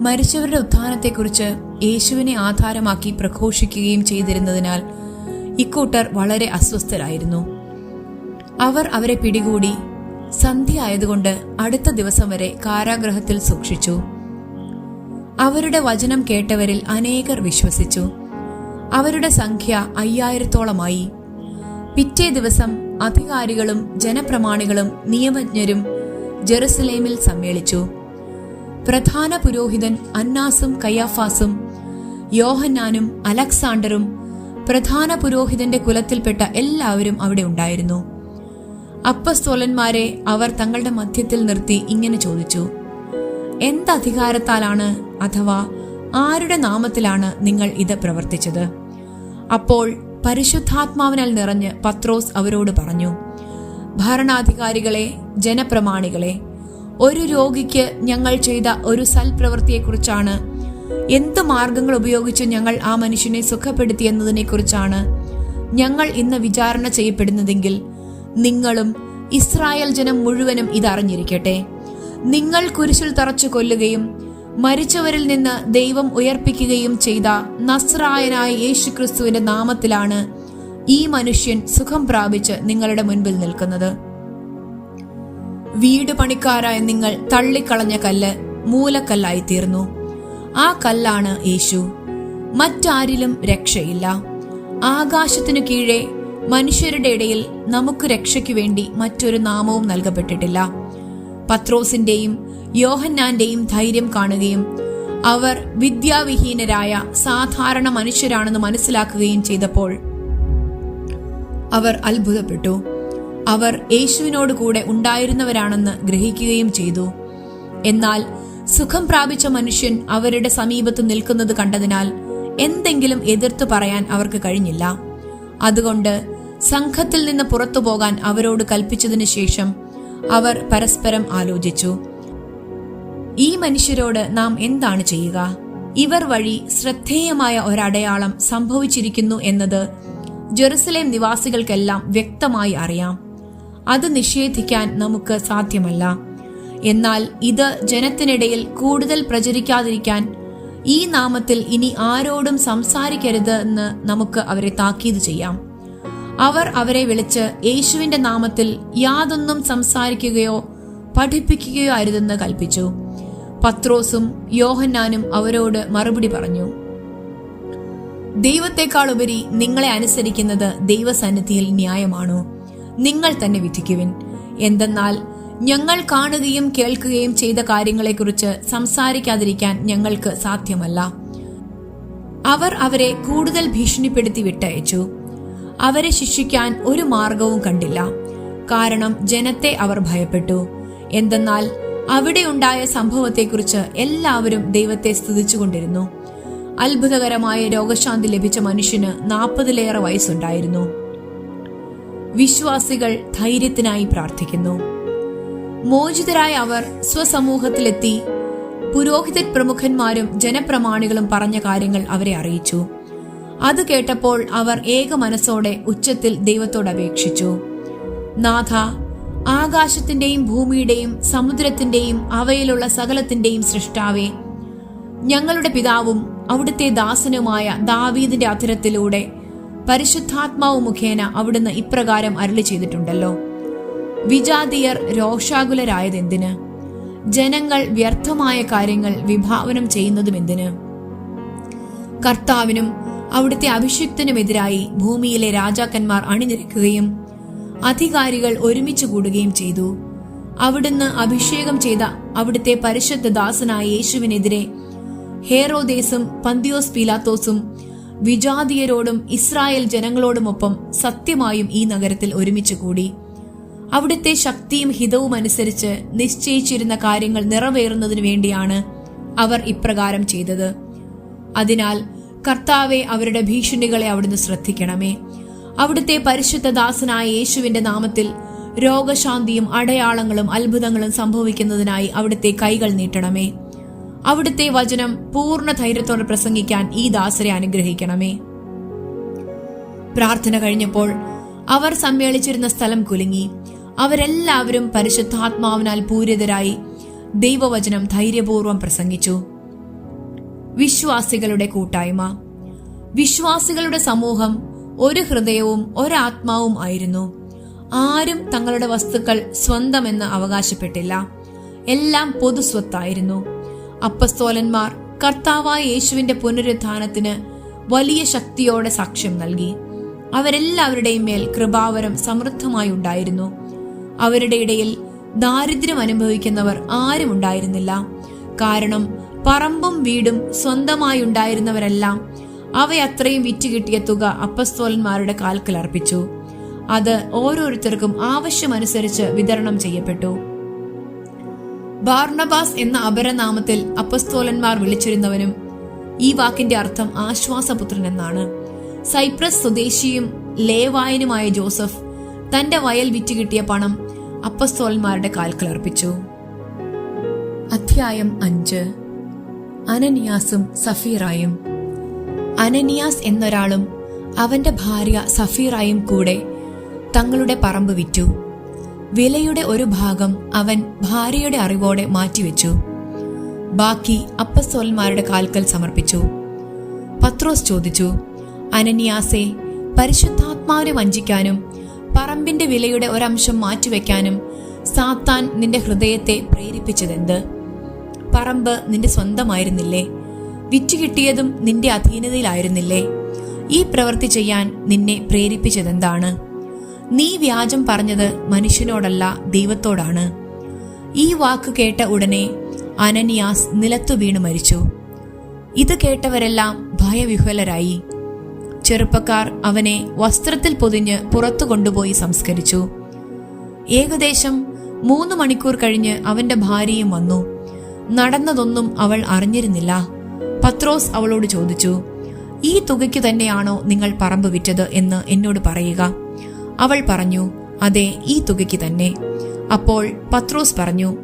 മരിച്ചവരുടെ ഉത്ഥാനത്തെക്കുറിച്ച് യേശുവിനെ ആധാരമാക്കി പ്രഘോഷിക്കുകയും ചെയ്തിരുന്നതിനാൽ ഇക്കൂട്ടർ വളരെ അസ്വസ്ഥരായിരുന്നു. അവർ അവരെ പിടികൂടി സന്ധ്യ ആയതുകൊണ്ട് അടുത്ത ദിവസം വരെ കാരാഗ്രഹത്തിൽ സൂക്ഷിച്ചു. അവരുടെ വചനം കേട്ടവരിൽ അനേകർ വിശ്വസിച്ചു. അവരുടെ സംഖ്യ അയ്യായിരത്തോളമായി. പിറ്റേ ദിവസം അധികാരികളും ജനപ്രമാണികളും നിയമജ്ഞരും ജെറുസലേമിൽ സമ്മേളിച്ചു. പ്രധാന പുരോഹിതൻ അന്നാസും കയ്യാഫാസും യോഹന്നാനും അലക്സാണ്ടറും പ്രധാന പുരോഹിതന്റെ കുലത്തിൽപ്പെട്ട എല്ലാവരും അവിടെ ഉണ്ടായിരുന്നു. അപ്പസ്തോലന്മാരെ അവർ തങ്ങളുടെ മധ്യത്തിൽ നിർത്തി ഇങ്ങനെ ചോദിച്ചു എന്തധികാരത്താലാണ് അഥവാ ആരുടെ നാമത്തിലാണ് നിങ്ങൾ ഇത് പ്രവർത്തിച്ചത്? അപ്പോൾ പരിശുദ്ധാത്മാവിനാൽ നിറഞ്ഞ് പത്രോസ് അവരോട് പറഞ്ഞു ഭരണാധികാരികളെ ജനപ്രമാണികളെ ഒരു രോഗിക്ക് ഞങ്ങൾ ചെയ്ത ഒരു സൽപ്രവൃത്തിയെക്കുറിച്ചാണ്. എന്ത് മാർഗങ്ങൾ ഉപയോഗിച്ച് ഞങ്ങൾ ആ മനുഷ്യനെ സുഖപ്പെടുത്തി എന്നതിനെക്കുറിച്ചാണ് ഞങ്ങൾ ഇന്ന് വിചാരണ ചെയ്യപ്പെടുന്നതെങ്കിൽ നിങ്ങളും ഇസ്രായേൽ ജനം മുഴുവനും ഇതറിഞ്ഞിരിക്കട്ടെ. നിങ്ങൾ കുരിശിൽ തറച്ചു കൊല്ലുകയും മരിച്ചവരിൽ നിന്ന് ദൈവം ഉയർപ്പിക്കുകയും ചെയ്ത നസ്രായനായ യേശുക്രിസ്തുവിന്റെ നാമത്തിലാണ് ഈ മനുഷ്യൻ സുഖം പ്രാപിച്ച് നിങ്ങളുടെ മുൻപിൽ നിൽക്കുന്നത്. വീട് പണിക്കാരായ നിങ്ങൾ തള്ളിക്കളഞ്ഞ കല്ല് മൂലക്കല്ലായി തീർന്നു ആ കല്ലാണ് യേശു. മറ്റാരിലും രക്ഷയില്ല. ആകാശത്തിനു കീഴേ മനുഷ്യരുടെ ഇടയിൽ നമുക്ക് രക്ഷയ്ക്കു വേണ്ടി മറ്റൊരു നാമവും നൽകപ്പെട്ടിട്ടില്ല. പത്രോസിന്റെയും യോഹന്നാന്റെയും ധൈര്യം കാണുകയും അവർ വിദ്യാവിഹീനരായ സാധാരണ മനുഷ്യരാണെന്ന് മനസ്സിലാക്കുകയും ചെയ്തപ്പോൾ അവർ അത്ഭുതപ്പെട്ടു. അവർ യേശുവിനോട് കൂടെ ഉണ്ടായിരുന്നവരാണെന്ന് ഗ്രഹിക്കുകയും ചെയ്തു. എന്നാൽ സുഖം പ്രാപിച്ച മനുഷ്യൻ അവരുടെ സമീപത്ത് നിൽക്കുന്നത് കണ്ടതിനാൽ എന്തെങ്കിലും എതിർത്ത് പറയാൻ അവർക്ക് കഴിഞ്ഞില്ല. അതുകൊണ്ട് സംഘത്തിൽ നിന്ന് പുറത്തു പോകാൻ അവരോട് കൽപ്പിച്ചതിനു ശേഷം അവർ പരസ്പരം ആലോചിച്ചു. ഈ മനുഷ്യരോട് നാം എന്താണ് ചെയ്യുക? ഇവർ വഴി ശ്രദ്ധേയമായ ഒരടയാളം സംഭവിച്ചിരിക്കുന്നു എന്നത് ജെറുസലേം നിവാസികൾക്കെല്ലാം വ്യക്തമായി അറിയാം. അത് നിഷേധിക്കാൻ നമുക്ക് സാധ്യമല്ല. എന്നാൽ ഇത് ജനത്തിനിടയിൽ കൂടുതൽ പ്രചരിക്കാതിരിക്കാൻ ഈ നാമത്തിൽ ഇനി ആരോടും സംസാരിക്കരുത് എന്ന് നമുക്ക് അവരെ താക്കീത് ചെയ്യാം. അവർ അവരെ വിളിച്ച് യേശുവിന്റെ നാമത്തിൽ യാതൊന്നും സംസാരിക്കുകയോ പഠിപ്പിക്കുകയോ അരുതെന്ന് കൽപ്പിച്ചു. പത്രോസും യോഹന്നാനും അവരോട് മറുപടി പറഞ്ഞു. ദൈവത്തെക്കാളുപരി നിങ്ങളെ അനുസരിക്കുന്നത് ദൈവസന്നിധിയിൽ ന്യായമാണോ? നിങ്ങൾ തന്നെ വിധിക്കുവിൻ. എന്തെന്നാൽ ഞങ്ങൾ കാണുകയും കേൾക്കുകയും ചെയ്ത കാര്യങ്ങളെക്കുറിച്ച് സംസാരിക്കാതിരിക്കാൻ ഞങ്ങൾക്ക് സാധ്യമല്ല. അവർ അവരെ കൂടുതൽ ഭീഷണിപ്പെടുത്തി വിട്ടയച്ചു അവരെ ശിക്ഷിക്കാൻ ഒരു മാർഗവും കണ്ടില്ല. കാരണം ജനത്തെ അവർ ഭയപ്പെട്ടു. എന്തെന്നാൽ അവിടെ ഉണ്ടായ സംഭവത്തെക്കുറിച്ച് എല്ലാവരും ദൈവത്തെ സ്തുതിച്ചുകൊണ്ടിരുന്നു. അത്ഭുതകരമായ രോഗശാന്തി ലഭിച്ച മനുഷ്യന് നാൽപ്പതിലേറെ വയസ്സുണ്ടായിരുന്നു. വിശ്വാസികൾ ധൈര്യത്തിനായി പ്രാർത്ഥിക്കുന്നു. മോചിതരായ അവർ സ്വസമൂഹത്തിലെത്തി. പുരോഹിത പ്രമുഖന്മാരും ജനപ്രമാണികളും പറഞ്ഞ കാര്യങ്ങൾ അവരെ അറിയിച്ചു. അത് കേട്ടപ്പോൾ അവർ ഏക മനസ്സോടെ ഉച്ചത്തിൽ ദൈവത്തോട് അപേക്ഷിച്ചു. നാഥ ആകാശത്തിന്റെയും ഭൂമിയുടെയും സമുദ്രത്തിന്റെയും അവയിലുള്ള സകലത്തിന്റെയും സൃഷ്ടാവേ ഞങ്ങളുടെ പിതാവും അവിടുത്തെ ദാസനുമായ ദാവീദിന്റെ അധരത്തിലൂടെ പരിശുദ്ധാത്മാവ് മുഖേന അവിടുന്ന് ഇപ്രകാരം അരളി ചെയ്തിട്ടുണ്ടല്ലോ. വിജാതിയർ രോഷാകുലരായതെന്തിന്? ജനങ്ങൾ വ്യർത്ഥമായ കാര്യങ്ങൾ വിഭാവനം ചെയ്യുന്നതും എന്തിന് കർത്താവിനും അവിടുത്തെ അഭിഷിക്തനുമെതിരായി ഭൂമിയിലെ രാജാക്കന്മാർ അണിനിരക്കുകയും അധികാരികൾ ഒരുമിച്ച് കൂടുകയും ചെയ്തു. അവിടുന്ന് അഭിഷേകം ചെയ്ത അവിടുത്തെ പരിശുദ്ധ ദാസനായ യേശുവിനെതിരെ ഹേറോദേസും പന്തിയോസ് പീലാത്തോസും വിജാതീയരോടും ഇസ്രായേൽ ജനങ്ങളോടുമൊപ്പം സത്യമായും ഈ നഗരത്തിൽ ഒരുമിച്ച് കൂടി. അവിടുത്തെ ശക്തിയും ഹിതവും അനുസരിച്ച് നിശ്ചയിച്ചിരുന്ന കാര്യങ്ങൾ നിറവേറുന്നതിനു വേണ്ടിയാണ് അവർ ഇപ്രകാരം ചെയ്തത്. അതിനാൽ കർത്താവെ അവരുടെ ഭീഷണികളെ അവിടുന്ന് ശ്രദ്ധിക്കണമേ. അവിടുത്തെ പരിശുദ്ധ ദാസനായ യേശുവിന്റെ നാമത്തിൽ രോഗശാന്തിയും അടയാളങ്ങളും അത്ഭുതങ്ങളും സംഭവിക്കുന്നതിനായി അവിടുത്തെ കൈകൾ നീട്ടണമേ. അവിടുത്തെ വചനം പൂർണ ധൈര്യത്തോടെ പ്രസംഗിക്കാൻ ഈ ദാസരെ അനുഗ്രഹിക്കണമേ. പ്രാർത്ഥന കഴിഞ്ഞപ്പോൾ അവർ സമ്മേളിച്ചിരുന്ന സ്ഥലം കുലുങ്ങി. അവരെല്ലാവരും പരിശുദ്ധാത്മാവിനാൽ പൂരിതരായി ദൈവവചനം ധൈര്യപൂർവം പ്രസംഗിച്ചു. വിശ്വാസികളുടെ കൂട്ടായ്മ. വിശ്വാസികളുടെ സമൂഹം ഒരു ഹൃദയവും ഒരാത്മാവും ആയിരുന്നു. ആരും തങ്ങളുടെ വസ്തുക്കൾ സ്വന്തമെന്ന് അവകാശപ്പെട്ടില്ല. എല്ലാം പൊതുസ്വത്തായിരുന്നു അപ്പസ്തോലന്മാർ കർത്താവായ യേശുവിന്റെ പുനരുത്ഥാനത്തിന് വലിയ ശക്തിയോടെ സാക്ഷ്യം നൽകി. അവരെല്ലാവരുടെയും മേൽ കൃപാവരം സമൃദ്ധമായി ഉണ്ടായിരുന്നു. അവരുടെ ഇടയിൽ ദാരിദ്ര്യം അനുഭവിക്കുന്നവർ ആരും ഉണ്ടായിരുന്നില്ല. കാരണം പറമ്പും വീടും സ്വന്തമായി ഉണ്ടായിരുന്നവരെല്ലാം അവയത്രയും വിറ്റുകിട്ടിയ തുക അപ്പസ്തോലന്മാരുടെ കാൽക്കൽ അർപ്പിച്ചു. അത് ഓരോരുത്തർക്കും ആവശ്യമനുസരിച്ച് വിതരണം ചെയ്യപ്പെട്ടു. ബാർണബാസ് എന്ന അപരനാമത്തിൽ അപ്പസ്തോലന്മാർ വിളിച്ചിരുന്നവനും ഈ വാക്കിന്റെ അർത്ഥം ആശ്വാസപുത്രൻ എന്നാണ്. സൈപ്രസ് സ്വദേശിയും ലേവായനുമായ ജോസഫ് തന്റെ വയൽ വിറ്റ് കിട്ടിയ പണം അപ്പസ്തോലന്മാരുടെ കാൽക്കൽ അർപ്പിച്ചു. അധ്യായം അഞ്ച്. അനനിയാസും സഫീറായും. അനനിയാസ് എന്നൊരാളും അവന്റെ ഭാര്യ സഫീറായും കൂടെ തങ്ങളുടെ പറമ്പ് വിറ്റു. വിലയുടെ ഒരു ഭാഗം അവൻ ഭാര്യയുടെ അറിവോടെ മാറ്റിവെച്ചു. ബാക്കി അപ്പസ്തോലന്മാരുടെ കാൽക്കൽ സമർപ്പിച്ചു. പത്രോസ് ചോദിച്ചു അനന്യാസെ പരിശുദ്ധാത്മാവിനെ വഞ്ചിക്കാനും പറമ്പിന്റെ വിലയുടെ ഒരംശം മാറ്റിവെക്കാനും സാത്താൻ നിന്റെ ഹൃദയത്തെ പ്രേരിപ്പിച്ചതെന്ത്? പറമ്പ് നിന്റെ സ്വന്തമായിരുന്നില്ലേ? വിറ്റുകിട്ടിയതും നിന്റെ അധീനതയിലായിരുന്നില്ലേ? ഈ പ്രവൃത്തി ചെയ്യാൻ നിന്നെ പ്രേരിപ്പിച്ചതെന്താണ്? നീ വ്യാജം പറഞ്ഞത് മനുഷ്യനോടല്ല ദൈവത്തോടാണ്. ഈ വാക്ക് കേട്ട ഉടനെ അനന്യാസ് നിലത്തു വീണു മരിച്ചു. ഇത് കേട്ടവരെല്ലാം ഭയവിഹ്വലരായി. ചെറുപ്പക്കാർ അവനെ വസ്ത്രത്തിൽ പൊതിഞ്ഞ് പുറത്തു കൊണ്ടുപോയി സംസ്കരിച്ചു. ഏകദേശം മൂന്ന് മണിക്കൂർ കഴിഞ്ഞ് അവന്റെ ഭാര്യയും വന്നു. നടന്നതൊന്നും അവൾ അറിഞ്ഞിരുന്നില്ല. പത്രോസ് അവളോട് ചോദിച്ചു ഈ തുകയ്ക്ക് തന്നെയാണോ നിങ്ങൾ പറമ്പ് വിറ്റത്? എന്ന് എന്നോട് പറയുക. അവൾ പറഞ്ഞു അതെ ഈ തുകയ്ക്ക് തന്നെ. അപ്പോൾ പത്രോസ് പറഞ്ഞു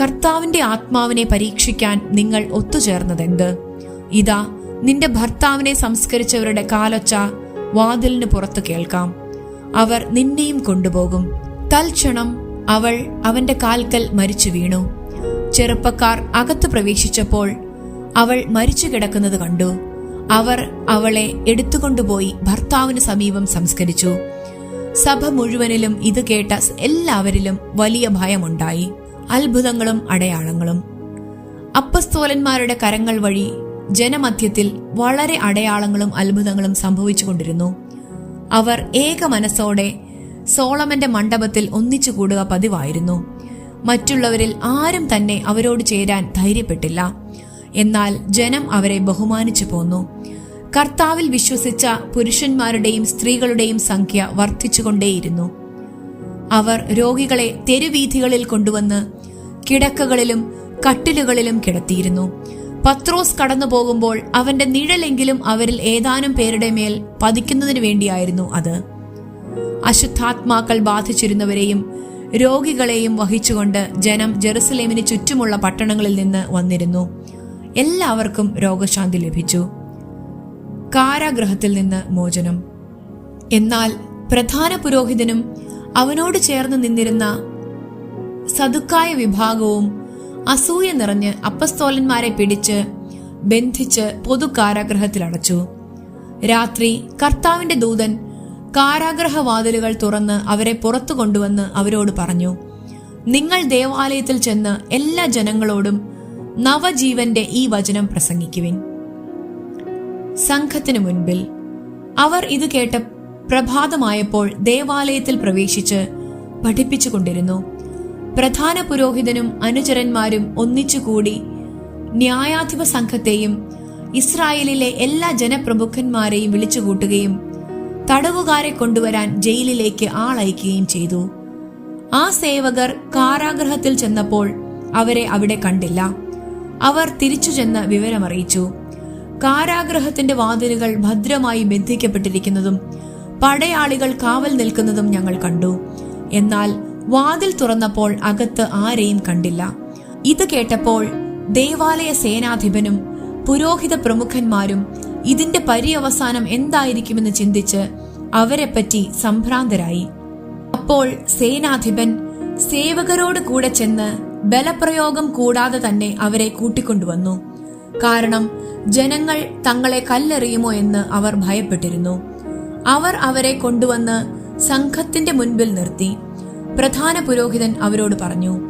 കർത്താവിന്റെ ആത്മാവിനെ പരീക്ഷിക്കാൻ നിങ്ങൾ ഒത്തുചേർന്നതെന്ത്? ഇതാ നിന്റെ ഭർത്താവിനെ സംസ്കരിച്ചവരുടെ കാലൊച്ച വാതിലിന് പുറത്തു കേൾക്കാം. അവർ നിന്നെയും കൊണ്ടുപോകും. തൽക്ഷണം അവൾ അവന്റെ കാൽക്കൽ മരിച്ചു വീണു. ചെറുപ്പക്കാർ അകത്ത് പ്രവേശിച്ചപ്പോൾ അവൾ മരിച്ചു കിടക്കുന്നത് കണ്ടു. അവർ അവളെ എടുത്തുകൊണ്ടുപോയി ഭർത്താവിന് സമീപം സംസ്കരിച്ചു. സഭ മുഴുവനിലും ഇത് കേട്ട എല്ലാവരിലും വലിയ ഭയമുണ്ടായി. അത്ഭുതങ്ങളും അടയാളങ്ങളും. അപ്പസ്തോലന്മാരുടെ കരങ്ങൾ വഴി ജനമധ്യത്തിൽ വളരെ അടയാളങ്ങളും അത്ഭുതങ്ങളും സംഭവിച്ചുകൊണ്ടിരുന്നു. അവർ ഏക മനസ്സോടെ സോളമന്റെ മണ്ഡപത്തിൽ ഒന്നിച്ചു കൂടുക പതിവായിരുന്നു. മറ്റുള്ളവരിൽ ആരും തന്നെ അവരോട് ചേരാൻ ധൈര്യപ്പെട്ടില്ല. എന്നാൽ ജനം അവരെ ബഹുമാനിച്ചു പോന്നു. കർത്താവിൽ വിശ്വസിച്ച പുരുഷന്മാരുടെയും സ്ത്രീകളുടെയും സംഖ്യ വർദ്ധിച്ചുകൊണ്ടേയിരുന്നു. അവർ രോഗികളെ തെരുവീഥികളിൽ കൊണ്ടുവന്ന് കിടക്കകളിലും കട്ടിലുകളിലും കിടത്തിയിരുന്നു. പത്രോസ് കടന്നു പോകുമ്പോൾ അവന്റെ നിഴലെങ്കിലും അവരിൽ ഏതാനും പേരുടെ മേൽ പതിക്കുന്നതിനു വേണ്ടിയായിരുന്നു അത്. അശുദ്ധാത്മാക്കൾ ബാധിച്ചിരുന്നവരെയും രോഗികളെയും വഹിച്ചുകൊണ്ട് ജനം ജെറുസലേമിന് ചുറ്റുമുള്ള പട്ടണങ്ങളിൽ നിന്ന് വന്നിരുന്നു. എല്ലാവർക്കും രോഗശാന്തി ലഭിച്ചു. കാരാഗ്രഹത്തിൽ നിന്ന് മോചനം. എന്നാൽ പ്രധാന പുരോഹിതനും അവനോട് ചേർന്ന് നിന്നിരുന്ന സതുക്കായ വിഭാഗവും അസൂയ നിറഞ്ഞ് അപ്പസ്തോലന്മാരെ പിടിച്ച് ബന്ധിച്ച് പൊതു കാരാഗ്രഹത്തിലടച്ചു രാത്രി കർത്താവിന്റെ ദൂതൻ കാരാഗ്രഹവാതിലുകൾ തുറന്ന് അവരെ പുറത്തു കൊണ്ടുവന്ന് അവരോട് പറഞ്ഞു നിങ്ങൾ ദേവാലയത്തിൽ ചെന്ന് എല്ലാ ജനങ്ങളോടും നവജീവന്റെ ഈ വചനം പ്രസംഗിക്കുവിൻ. സംഘത്തിനു മുൻപിൽ. അവർ ഇത് കേട്ട പ്രഭാതമായപ്പോൾ ദേവാലയത്തിൽ പ്രവേശിച്ച് പഠിപ്പിച്ചുകൊണ്ടിരുന്നു. പ്രധാന പുരോഹിതനും അനുചരന്മാരും ഒന്നിച്ചുകൂടി ന്യായാധിപ സംഘത്തെയും ഇസ്രായേലിലെ എല്ലാ ജനപ്രമുഖന്മാരെയും വിളിച്ചുകൂട്ടുകയും തടവുകാരെ കൊണ്ടുവരാൻ ജയിലിലേക്ക് ആളയക്കുകയും ചെയ്തു. ആ സേവകർ കാരാഗ്രഹത്തിൽ ചെന്നപ്പോൾ അവരെ അവിടെ കണ്ടില്ല. അവർ തിരിച്ചു ചെന്ന് വിവരമറിയിച്ചു. കാരാഗ്രഹത്തിന്റെ വാതിലുകൾ ഭദ്രമായി ബന്ധിക്കപ്പെട്ടിരിക്കുന്നതും പടയാളികൾ കാവൽ നിൽക്കുന്നതും ഞങ്ങൾ കണ്ടു. എന്നാൽ വാതിൽ തുറന്നപ്പോൾ അകത്ത് ആരെയും കണ്ടില്ല. ഇത് കേട്ടപ്പോൾ ദേവാലയ സേനാധിപനും പുരോഹിത പ്രമുഖന്മാരും ഇതിന്റെ പര്യവസാനം എന്തായിരിക്കുമെന്ന് ചിന്തിച്ച് അവരെപ്പറ്റി സംഭ്രാന്തരായി. അപ്പോൾ സേനാധിപൻ സേവകരോട് കൂടെ ചെന്ന് ബലപ്രയോഗം കൂടാതെ തന്നെ അവരെ കൂട്ടിക്കൊണ്ടുവന്നു. കാരണം ജനങ്ങൾ തങ്ങളെ കല്ലെറിയുമോ എന്ന് അവർ ഭയപ്പെട്ടിരുന്നു. അവർ അവരെ കൊണ്ടുവന്ന് സംഘത്തിന്റെ മുൻപിൽ നിർത്തി. പ്രധാന പുരോഹിതൻ അവരോട് പറഞ്ഞു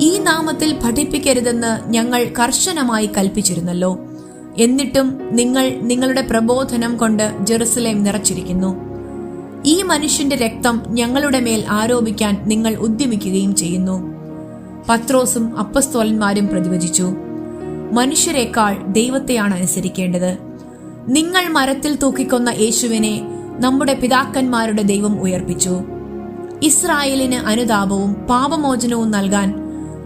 ഈ നാമത്തിൽ പഠിപ്പിക്കരുതെന്ന് ഞങ്ങൾ കർശനമായി കൽപ്പിച്ചിരുന്നല്ലോ. എന്നിട്ടും നിങ്ങൾ നിങ്ങളുടെ പ്രബോധനം കൊണ്ട് ജെറുസലേം നിറച്ചിരിക്കുന്നു. ഈ മനുഷ്യന്റെ രക്തം ഞങ്ങളുടെ മേൽ ആരോപിക്കാൻ നിങ്ങൾ ഉദ്യമിക്കുകയും ചെയ്യുന്നു. പത്രോസും അപ്പസ്തോലന്മാരും പ്രതിവചിച്ചു മനുഷ്യരെക്കാൾ ദൈവത്തെയാണ് അനുസരിക്കേണ്ടത്. നിങ്ങൾ മരത്തിൽ തൂക്കിക്കൊന്ന യേശുവിനെ നമ്മുടെ പിതാക്കന്മാരുടെ ദൈവം ഉയർപ്പിച്ചു. ഇസ്രായേലിന് അനുതാപവും പാപമോചനവും നൽകാൻ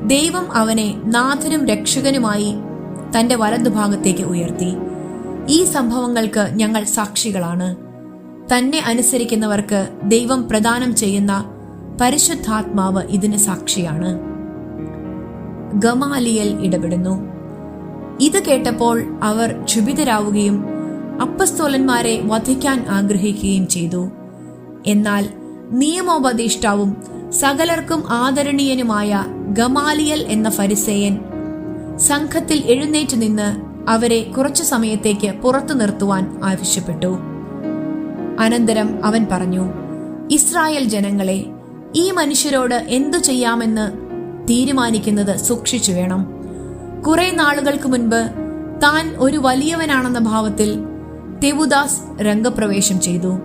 ദൈവം അവനെ നാഥനും രക്ഷകനുമായി തന്റെ വലതുഭാഗത്തേക്ക് ഉയർത്തി. ഈ സംഭവങ്ങൾക്ക് ഞങ്ങൾ സാക്ഷികളാണ്. തന്നെ അനുസരിക്കുന്നവർക്ക് ദൈവം പ്രദാനം ചെയ്യുന്ന പരിശുദ്ധാത്മാവ് ഇതിന് സാക്ഷിയാണ്. ഗമാലിയൽ ഇടപെടുന്നു. ഇത് കേട്ടപ്പോൾ അവർ ക്ഷുഭിതരാവുകയും അപ്പസ്തോലന്മാരെ വധിക്കാൻ ആഗ്രഹിക്കുകയും ചെയ്തു. എന്നാൽ നിയമോപദേഷ്ടാവും സകലർക്കും ആദരണീയനുമായ ഗമാലിയൽ എന്ന ഫരിസേയൻ സംഘത്തിൽ എഴുന്നേറ്റ് നിന്ന് അവരെ കുറച്ചു സമയത്തേക്ക് പുറത്തു നിർത്തുവാൻ ആവശ്യപ്പെട്ടു. അനന്തരം അവൻ പറഞ്ഞു ഇസ്രായേൽ ജനങ്ങളെ ഈ മനുഷ്യരോട് എന്തു ചെയ്യാമെന്ന് തീരുമാനിക്കുന്നത് സൂക്ഷിച്ചു വേണം. കുറെ നാളുകൾക്ക് മുൻപ് താൻ ഒരു വലിയവനാണെന്ന ഭാവത്തിൽ തെവുദാസ് രംഗപ്രവേശം ചെയ്തു.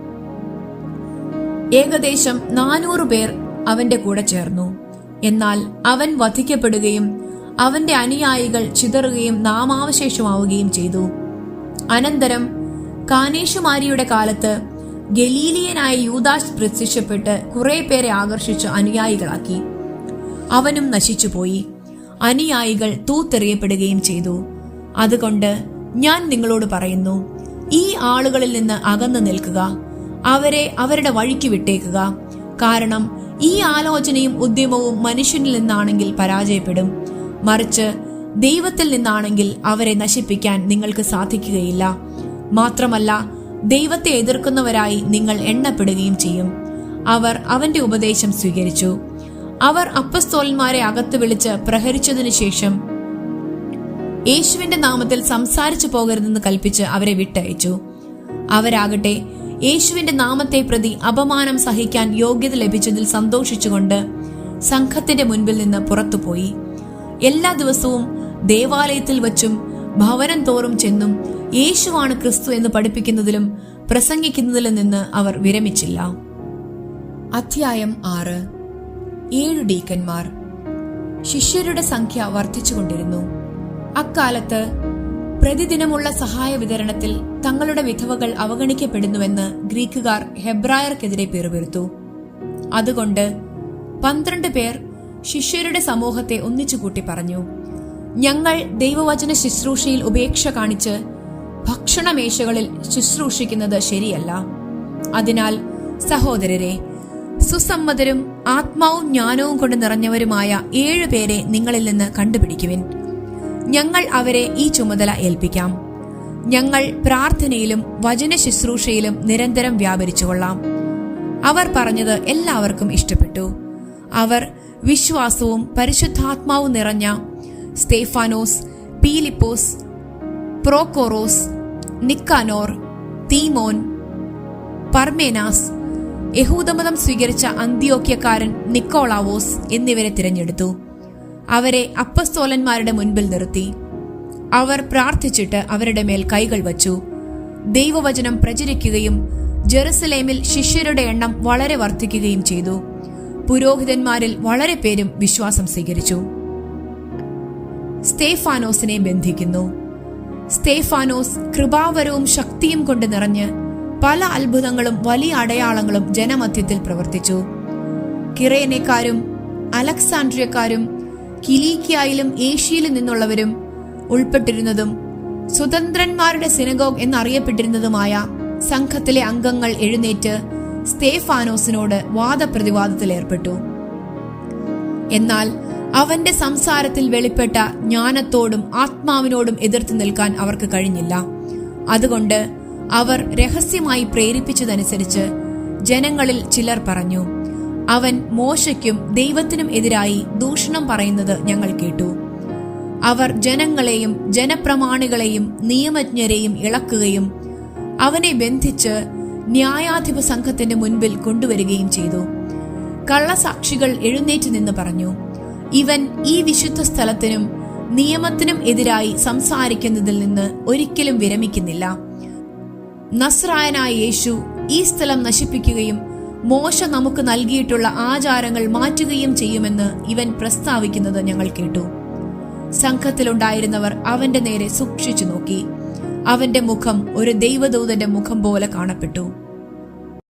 ഏകദേശം നാനൂറ് പേർ അവന്റെ കൂടെ ചേർന്നു. എന്നാൽ അവൻ വധിക്കപ്പെടുകയും അവന്റെ അനുയായികൾ ചിതറുകയും നാമാവശേഷമാവുകയും ചെയ്തു. അനന്തരം കാനേഷുമാരിയുടെ കാലത്ത് ഗലീലിയനായ യൂദാസ് പ്രത്യക്ഷപ്പെട്ട് കുറെ പേരെ ആകർഷിച്ച് അനുയായികളാക്കി. അവനും നശിച്ചുപോയി. അനുയായികൾ തൂത്തെറിയപ്പെടുകയും ചെയ്തു. അതുകൊണ്ട് ഞാൻ നിങ്ങളോട് പറയുന്നു ഈ ആളുകളിൽ നിന്ന് അകന്നു നിൽക്കുക അവരെ അവരുടെ വഴിക്ക് വിട്ടേക്കുക. കാരണം ഈ ആലോചനയും ഉദ്യമവും മനുഷ്യനിൽ നിന്നാണെങ്കിൽ പരാജയപ്പെടും. മറിച്ച് ദൈവത്തിൽ നിന്നാണെങ്കിൽ അവരെ നശിപ്പിക്കാൻ നിങ്ങൾക്ക് സാധിക്കുകയില്ല. മാത്രമല്ല ദൈവത്തെ എതിർക്കുന്നവരായി നിങ്ങൾ എണ്ണപ്പെടുകയും ചെയ്യും. അവർ അവന്റെ ഉപദേശം സ്വീകരിച്ചു. അവർ അപ്പസ്തോലന്മാരെ അകത്ത് വിളിച്ച് പ്രഹരിച്ചതിനു ശേഷം യേശുവിന്റെ നാമത്തിൽ സംസാരിച്ചു പോകരുതെന്ന് കൽപ്പിച്ച് അവരെ വിട്ടയച്ചു. അവരാകട്ടെ യേശുവിന്റെ നാമത്തെ പ്രതി അപമാനം സഹിക്കാൻ യോഗ്യത ലഭിച്ചതിൽ സന്തോഷിച്ചുകൊണ്ട് സംഘത്തിന്റെ മുൻപിൽ നിന്ന് പുറത്തുപോയി. എല്ലാ ദിവസവും ദേവാലയത്തിൽ വച്ചും ഭവനം തോറും ചെന്നും യേശുവാണ് ക്രിസ്തു എന്ന് പഠിപ്പിക്കുന്നതിലും പ്രസംഗിക്കുന്നതിലും നിന്ന് അവർ വിരമിച്ചില്ല. അധ്യായം ആറ്. ഏഴു ഡീക്കന്മാർ. ശിഷ്യരുടെ സംഖ്യ വർദ്ധിച്ചുകൊണ്ടിരുന്നു. അക്കാലത്ത് പ്രതിദിനമുള്ള സഹായ വിതരണത്തിൽ തങ്ങളുടെ വിധവകൾ അവഗണിക്കപ്പെടുന്നുവെന്ന് ഗ്രീക്കുകാർ ഹെബ്രായർക്കെതിരെ പിറുപിറുത്തു അതുകൊണ്ട് പന്ത്രണ്ട് പേർ ശിഷ്യരുടെ സമൂഹത്തെ ഒന്നിച്ചുകൂട്ടി പറഞ്ഞു ഞങ്ങൾ ദൈവവചന ശുശ്രൂഷയിൽ ഉപേക്ഷ കാണിച്ച് ഭക്ഷണമേശകളിൽ ശുശ്രൂഷിക്കുന്നത് ശരിയല്ല. അതിനാൽ സഹോദരരെ സുസമ്മതരും ആത്മാവും ജ്ഞാനവും കൊണ്ട് നിറഞ്ഞവരുമായ ഏഴു പേരെ നിങ്ങളിൽ നിന്ന് കണ്ടുപിടിക്കുവിൻ. ഞങ്ങൾ അവരെ ഈ ചുമതല ഏൽപ്പിക്കാം. ഞങ്ങൾ പ്രാർത്ഥനയിലും വചന ശുശ്രൂഷയിലും നിരന്തരം വ്യാപരിച്ചുകൊള്ളാം. അവർ പറഞ്ഞത് എല്ലാവർക്കും ഇഷ്ടപ്പെട്ടു. അവർ വിശ്വാസവും പരിശുദ്ധാത്മാവും നിറഞ്ഞ സ്തേഫാനോസ് പീലിപ്പോസ് പ്രോക്കോറോസ് നിക്കാനോർ തീമോൻ പർമേനാസ് യഹൂദമതം സ്വീകരിച്ച അന്ത്യോക്യക്കാരൻ നിക്കോളാവോസ് എന്നിവരെ തിരഞ്ഞെടുത്തു. അവരെ അപ്പസ്തോലന്മാരുടെ മുൻപിൽ നിർത്തി. അവർ പ്രാർത്ഥിച്ചിട്ട് അവരുടെ മേൽ കൈകൾ വച്ചു. ദൈവവചനം പ്രചരിക്കുകയും ജെറുസലേമിൽ ശിഷ്യരുടെ എണ്ണം വളരെ വർദ്ധിക്കുകയും ചെയ്തു. പുരോഹിതന്മാരിൽ വളരെ പേരും വിശ്വാസം സ്വീകരിച്ചു. സ്തേഫാനോസിനെ ബന്ധിക്കുന്നു. സ്തേഫാനോസ് കൃപാവരവും ശക്തിയും കൊണ്ട് നിറഞ്ഞ് പല അത്ഭുതങ്ങളും വലിയ അടയാളങ്ങളും ജനമധ്യത്തിൽ പ്രവർത്തിച്ചു. കിറേനക്കാരും അലക്സാൻഡ്രിയക്കാരും കിലീക്കിയായിലും ഏഷ്യയിലും നിന്നുള്ളവരും ഉൾപ്പെട്ടിരുന്നതും സ്വതന്ത്രന്മാരുടെ സിനഗോഗ് എന്നറിയപ്പെട്ടിരുന്നതുമായ സംഘത്തിലെ അംഗങ്ങൾ എഴുന്നേറ്റ് സ്തേഫാനോസിനോട് വാദപ്രതിവാദത്തിൽ ഏർപ്പെട്ടു. എന്നാൽ അവന്റെ സംസാരത്തിൽ വെളിപ്പെട്ട ജ്ഞാനത്തോടും ആത്മാവിനോടും എതിർത്ത് നിൽക്കാൻ അവർക്ക് കഴിഞ്ഞില്ല. അതുകൊണ്ട് അവർ രഹസ്യമായി പ്രേരിപ്പിച്ചതനുസരിച്ച് ജനങ്ങളിൽ ചിലർ പറഞ്ഞു അവൻ മോശയ്ക്കും ദൈവത്തിനും എതിരായി ദൂഷണം പറയുന്നത് ഞങ്ങൾ കേട്ടു. അവർ ജനങ്ങളെയും ജനപ്രമാണികളെയും നിയമജ്ഞരെയും ഇളക്കുകയും അവനെ ബന്ധിച്ച് ന്യായാധിപ സംഘത്തിന്റെ മുൻപിൽ കൊണ്ടുവരികയും ചെയ്തു. കള്ളസാക്ഷികൾ എഴുന്നേറ്റ് നിന്ന് പറഞ്ഞു ഇവൻ ഈ വിശുദ്ധ സ്ഥലത്തിനും നിയമത്തിനും എതിരായി സംസാരിക്കുന്നതിൽ നിന്ന് ഒരിക്കലും വിരമിക്കുന്നില്ല. നസ്രായനായ യേശു ഈ സ്ഥലം നശിപ്പിക്കുകയും മോശ നമുക്ക് നൽകിയിട്ടുള്ള ആചാരങ്ങൾ മാറ്റുകയും ചെയ്യുമെന്ന് ഇവൻ പ്രസ്താവിക്കുന്നത് ഞങ്ങൾ കേട്ടു. സംഘത്തിലുണ്ടായിരുന്നവർ അവന്റെ നേരെ സൂക്ഷിച്ചു നോക്കി. അവന്റെ മുഖം ഒരു ദൈവദൂതന്റെ മുഖം പോലെ കാണപ്പെട്ടു.